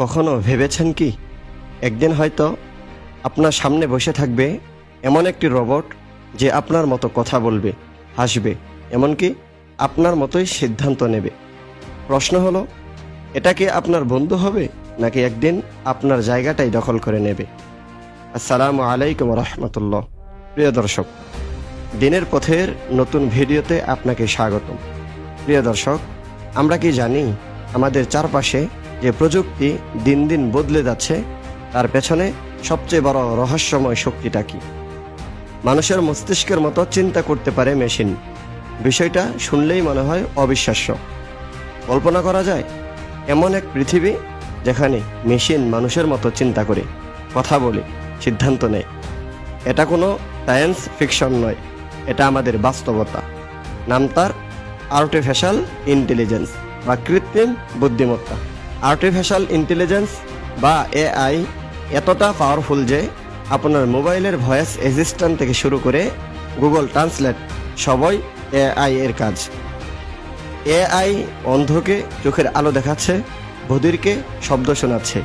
কখনো ভেবেছেন কি? একদিন হয়তো আপনার সামনে বসে থাকবে এমন একটি রোবট যে আপনার মতো কথা বলবে, হাসবে, এমনকি আপনার মতোই সিদ্ধান্ত নেবে। প্রশ্ন হলো, এটা কি আপনার বন্ধু হবে, নাকি একদিন আপনার জায়গাটাই দখল করে নেবে? আসসালামু আলাইকুম রহমতুল্লাহ। প্রিয় দর্শক, দিনের পথের নতুন ভিডিওতে আপনাকে স্বাগতম। প্রিয় দর্শক, আমরা কি জানি আমাদের চারপাশে যে প্রযুক্তি দিন দিন বদলে যাচ্ছে, তার পেছনে সবচেয়ে বড় রহস্যময় শক্তিটা কি? মানুষের মস্তিষ্কের মতো চিন্তা করতে পারে মেশিন। বিষয়টা শুনলেই মনে হয় অবিশ্বাস্য। কল্পনা করা যায়, এমন এক পৃথিবী যেখানে মেশিন মানুষের মতো চিন্তা করে, কথা বলে, সিদ্ধান্ত নেয়। এটা কোনো সায়েন্স ফিকশন নয়, এটা আমাদের বাস্তবতা। নাম তার আর্টিফিশিয়াল ইন্টেলিজেন্স বা কৃত্রিম বুদ্ধিমত্তা। আর্টিফিশিয়াল ইন্টেলিজেন্স বা এআই এতটা পাওয়ারফুল যে আপনার মোবাইলের ভয়েস অ্যাসিস্ট্যান্ট থেকে শুরু করে গুগল ট্রান্সলেট সবই এআই এর কাজ। এআই অন্ধকে চোখের আলো দেখাচ্ছে, বধিরকে শব্দ শোনাচ্ছে,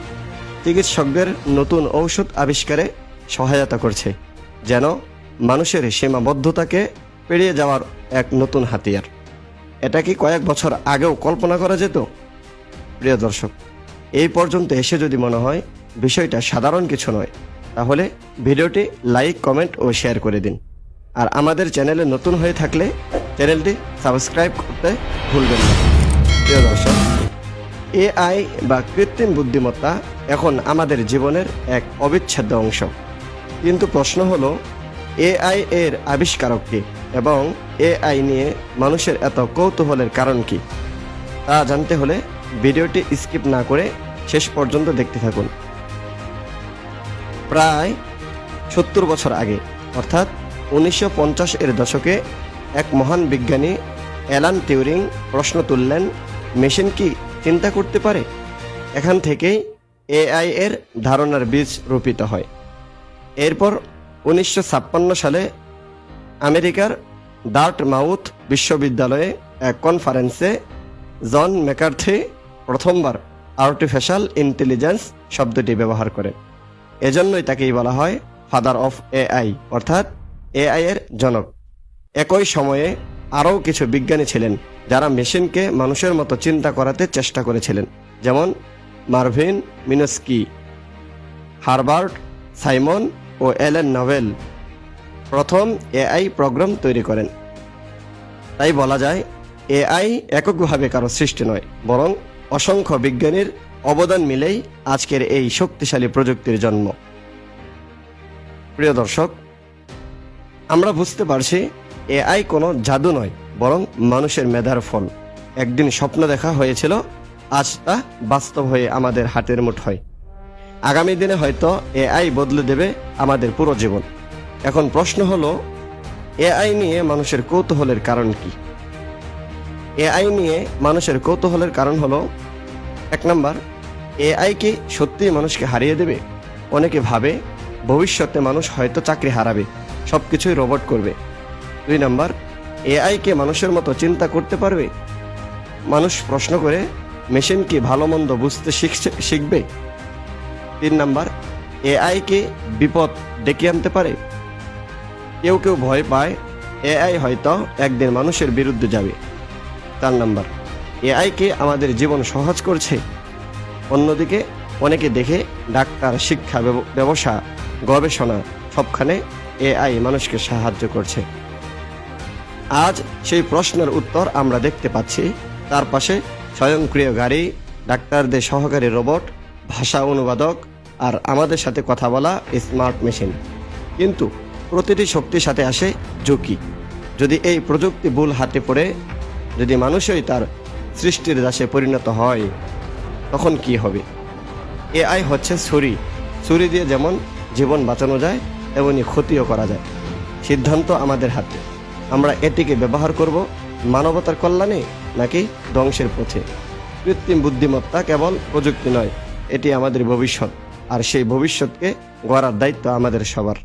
চিকিৎসকদের নতুন ঔষধ আবিষ্কারে সহায়তা করছে, যেন মানুষের সীমাবদ্ধতাকে পেরিয়ে যাওয়ার এক নতুন হাতিয়ার। এটা কি কয়েক বছর আগেও কল্পনা করা যেত? প্রিয় দর্শক, এই পর্যন্ত এসে যদি মনে হয় বিষয়টা সাধারণ কিছু নয়, তাহলে ভিডিওটি লাইক, কমেন্ট ও শেয়ার করে দিন। আর আমাদের চ্যানেলে নতুন হয়ে থাকলে চ্যানেলটি সাবস্ক্রাইব করতে ভুলবেন না। প্রিয় দর্শক, এআই বা কৃত্রিম বুদ্ধিমত্তা এখন আমাদের জীবনের এক অবিচ্ছেদ্য অংশ। কিন্তু প্রশ্ন হলো, এআই এর আবিষ্কারক কি এবং এআই নিয়ে মানুষের এত কৌতূহলের কারণ কি? তা জানতে হলে ভিডিওটি স্কিপ না করে শেষ পর্যন্ত দেখতে থাকুন। প্রায় সত্তর বছর আগে, অর্থাৎ উনিশশো পঞ্চাশ এর দশকে, এক মহান বিজ্ঞানী অ্যালান টিউরিং প্রশ্ন তুললেন, মেশিন কি চিন্তা করতে পারে? এখান থেকেই এআই এর ধারণার বীজ রোপিত হয়। এরপর উনিশশো ছাপ্পান্ন সালে আমেরিকার ডার্ট মাউথ বিশ্ববিদ্যালয়ে এক কনফারেন্সে জন ম্যাকার্থি প্রথমবার আর্টিফিশিয়াল ইন্টেলিজেন্স শব্দটি ব্যবহার করেন এজন্যই তাকেই বলা হয় ফাদার অফ এআই অর্থাৎ এআই এর জনক। একই সময়ে আরও কিছু বিজ্ঞানী ছিলেন, যারা মেশিনকে মানুষের মতো চিন্তা করাতে চেষ্টা করেছিলেন। যেমন মার্ভিন মিনস্কি হারবার্ট সাইমন ও এলেন নভেল প্রথম এআই প্রোগ্রাম তৈরি করেন। তাই বলা যায় এআই এককভাবে কারও সৃষ্টি নয়, বরং অসংখ্য বিজ্ঞানীর অবদান মিলেই আজকের এই শক্তিশালী প্রযুক্তির জন্ম। প্রিয় দর্শক, আমরা বুঝতে পারছি এআই কোনো জাদু নয়, বরং মানুষের মেধার ফল। একদিন স্বপ্ন দেখা হয়েছিল, আজ তা বাস্তব হয়ে আমাদের হাতের মুঠোয় আগামী দিনে হয়তো এআই বদলে দেবে আমাদের পুরো জীবন। এখন প্রশ্ন হলো এআই নিয়ে মানুষের কৌতূহলের কারণ কি? এআই নিয়ে মানুষের কৌতূহলের কারণ হলো এক নাম্বার এআই কি সত্যিই মানুষকে হারিয়ে দেবে? অনেকে ভাবে ভবিষ্যতে মানুষ হয়তো চাকরি হারাবে সব কিছুই রোবট করবে। দুই নাম্বার এআই কে মানুষের মতো চিন্তা করতে পারবে? মানুষ প্রশ্ন করে, মেশিন কি ভালো মন্দ বুঝতে শিখছে, শিখবে? তিন নাম্বার এআই কে বিপদ ডেকে আনতে পারে? কেউ কেউ ভয় পায় এআই হয়তো একদিন মানুষের বিরুদ্ধে যাবে। চার নাম্বার এআই কে আমাদের জীবন সহজ করছে। অন্যদিকে, অনেকে দেখে ডাক্তার, শিক্ষা ব্যবসা, গবেষণা সবখানে এআই মানুষকে সাহায্য করছে। আজ সেই প্রশ্নের উত্তর আমরা দেখতে পাচ্ছি। তার পাশে স্বয়ংক্রিয় গাড়ি, ডাক্তারদের সহকারী রোবট, ভাষা অনুবাদক আর আমাদের সাথে কথা বলা স্মার্ট মেশিন। কিন্তু প্রতিটি শক্তির সাথে আসে ঝুঁকি। যদি এই প্রযুক্তি ভুল হাতে পড়ে, যদি মানুষই তার সৃষ্টির দাসে পরিণত হয়, তখন কি হবে? এআই হচ্ছে ছুরি। ছুরি দিয়ে যেমন জীবন বাঁচানো যায়, তেমনি ক্ষতিও করা যায়। সিদ্ধান্ত আমাদের হাতে। আমরা এটিকে ব্যবহার করব মানবতার কল্যাণে নাকি ধ্বংসের পথে। কৃত্রিম বুদ্ধিমত্তা কেবল প্রযুক্তি নয়, এটি আমাদের ভবিষ্যৎ। আর সেই ভবিষ্যৎকে গড়ার দায়িত্ব আমাদের সবার।